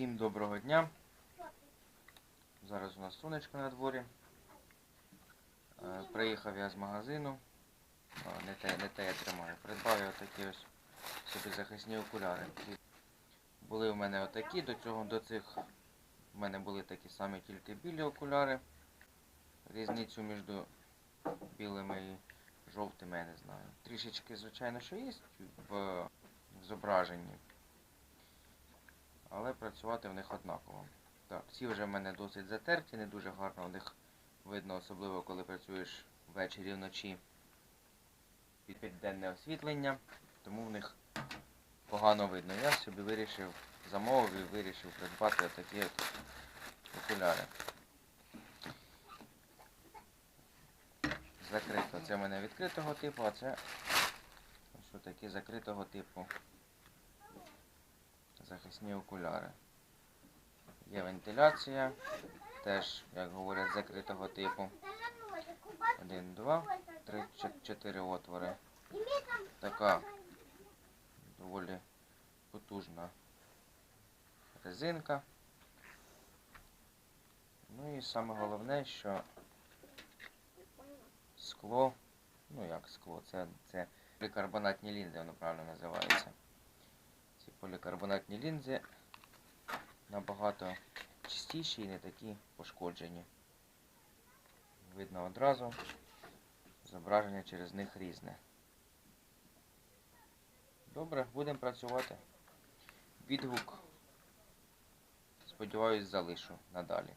Всім доброго дня. Зараз у нас сонечко на дворі. Е, Приїхав я з магазину. Не те, не те я тримаю. Придбав я отакі ось собі захисні окуляри. Були в мене отакі, до цього до цих в мене були такі самі, тільки білі окуляри. Різницю між білими і жовтими я не знаю. Трішечки, звичайно, що є в, в зображенні але працювати в них однаково. Так, ці вже в мене досить затерті, не дуже гарно в них видно, особливо коли працюєш ввечері вночі під підденне освітлення, тому в них погано видно. Я собі вирішив, замовив і вирішив придбати такі от окуляри. Закрито. Це в мене відкритого типу, а це ось такі закритого типу захисні окуляри. Є вентиляція, теж, як говорять, закритого типу. Один, два, три, чот- чотири отвори. Така доволі потужна резинка. Ну і саме головне, що скло, ну як скло, це, це полікарбонатні лінзи, воно правильно називається. Ці полікарбонатні лінзи набагато чистіші і не такі пошкоджені. Видно одразу, зображення через них різне. Добре, будемо працювати. Відгук, сподіваюсь, залишу надалі.